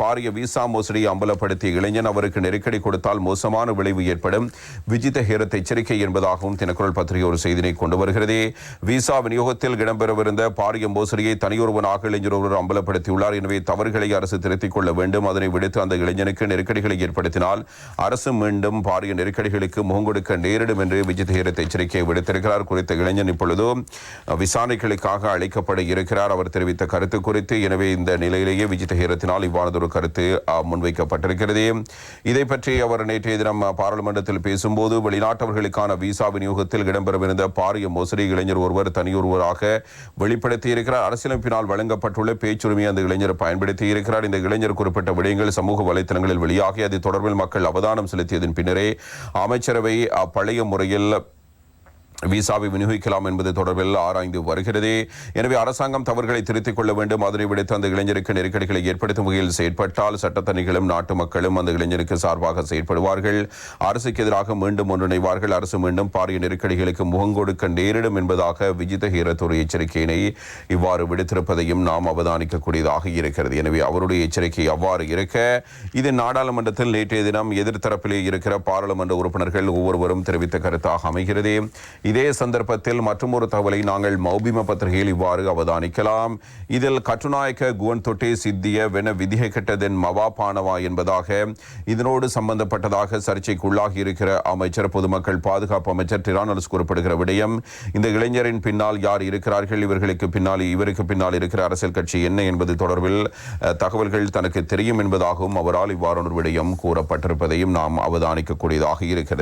பாரிய விசா மோசடியை அம்பலப்படுத்திய இளைஞன் அவருக்கு நெருக்கடி கொடுத்தால் மோசமான விளைவு ஏற்படும். விஜித ஹேரத் எச்சரிக்கை என்பதாகவும் தினக்குரல் பத்திரிகை ஒரு செய்தினை கொண்டு வருகிறது. விசா விநியோகத்தில் இடம்பெறவிருந்த பாரிய மோசடியை தனியொருவனாக இளைஞர் ஒருவர் அம்பலப்படுத்தியுள்ளார். எனவே தவறுகளை அரசு திருத்திக் கொள்ள வேண்டும். அதனை விடுத்து அந்த இளைஞனுக்கு நெருக்கடிகளை ஏற்படுத்தினால் அரசு மீண்டும் பாரிய நெருக்கடிகளுக்கு முகங்கொடுக்க நேரிடும் என்று விஜித் ஹேரத் எச்சரிக்கையை விடுத்திருக்கிறார். குறித்த இளைஞன் இப்பொழுது விசாரணைகளுக்காக அழைக்கப்பட இருக்கிறார். அவர் தெரிவித்த கருத்து குறித்து. எனவே இந்த நிலையிலேயே விஜித் ஹேரத்தினால் இவ்வாறு ஒரு கருத்து முன்வைக்கப்பட்டிருக்கிறது. இதை பற்றி அவர் நேற்றைய தினம் பாராளுமன்றத்தில் பேசும்போது வெளிநாட்டவர்களுக்கான விசா விநியோகத்தில் இடம்பெறவிருந்த பாரிய மோசடி இளைஞர் ஒருவர் தனியொருவராக வெளிப்படுத்தியிருக்கிறார். அரசியலமைப்பினால் வழங்கப்பட்டுள்ள பேச்சுரிமையை அந்த இளைஞர் பயன்படுத்தியிருக்கிறார் இந்த இளைஞர் குறிப்பிட்ட விடயங்கள் சமூக வலைத்தளங்களில் வெளியாகி அது தொடர்பில் மக்கள் அவதானம் செலுத்தியதன் பின்னரே அமைச்சரவை பழைய முறையில் விசாவை விநியோகிக்கலாம் என்பது தொடர்பில் ஆராய்ந்து வருகிறது. எனவே அரசாங்கம் தவறுகளை திருத்திக் கொள்ள வேண்டும். அதனை விடுத்து அந்த இளைஞருக்கு நெருக்கடிகளை ஏற்படுத்தும் வகையில் செயற்பட்டால் சட்டத்தணிகளும் நாட்டு மக்களும் அந்த இளைஞருக்கு சார்பாக செயற்படுவார்கள். அரசுக்கு எதிராக மீண்டும் ஒன்றிணைவார்கள். அரசு மீண்டும் பாரிய நெருக்கடிகளுக்கு முகம் கொடுக்க நேரிடும் என்பதாக விஜித ஹீரத் எச்சரிக்கையினை இவ்வாறு விடுத்திருப்பதையும் நாம் அவதானிக்கக்கூடியதாக இருக்கிறது. எனவே அவருடைய எச்சரிக்கை அவ்வாறு இருக்க இது நாடாளுமன்றத்தில் நேற்றைய தினம் எதிர்த்தரப்பிலே இருக்கிற பாராளுமன்ற உறுப்பினர்கள் ஒவ்வொருவரும் தெரிவித்த கருத்தாக அமைகிறது. இதே சந்தர்ப்பத்தில் மற்றொரு தகவலை நாங்கள் மௌபிம பத்திரிகையில் இவ்வாறு அவதானிக்கலாம். இதில் கட்டுநாயக்க குவன் தொட்டே சித்திய வென விதிகை கெட்டதென் மவா பானவா என்பதாக இதனோடு சம்பந்தப்பட்டதாக சர்ச்சைக்குள்ளாகி இருக்கிற அமைச்சர் பொதுமக்கள் பாதுகாப்பு அமைச்சர் டிரானல்ஸ் கூறப்படுகிற விடயம் இந்த இளைஞரின் பின்னால் யார் இருக்கிறார்கள் இவர்களுக்கு பின்னால் இவருக்கு பின்னால் இருக்கிற அரசியல் கட்சி என்ன என்பது தொடர்பில் அஹ், தகவல்கள் தனக்கு தெரியும் என்பதாகவும் அவரால் இவ்வாறு ஒரு விடயம் கூறப்பட்டிருப்பதையும் நாம் அவதானிக்கக்கூடியதாக இருக்கிறது.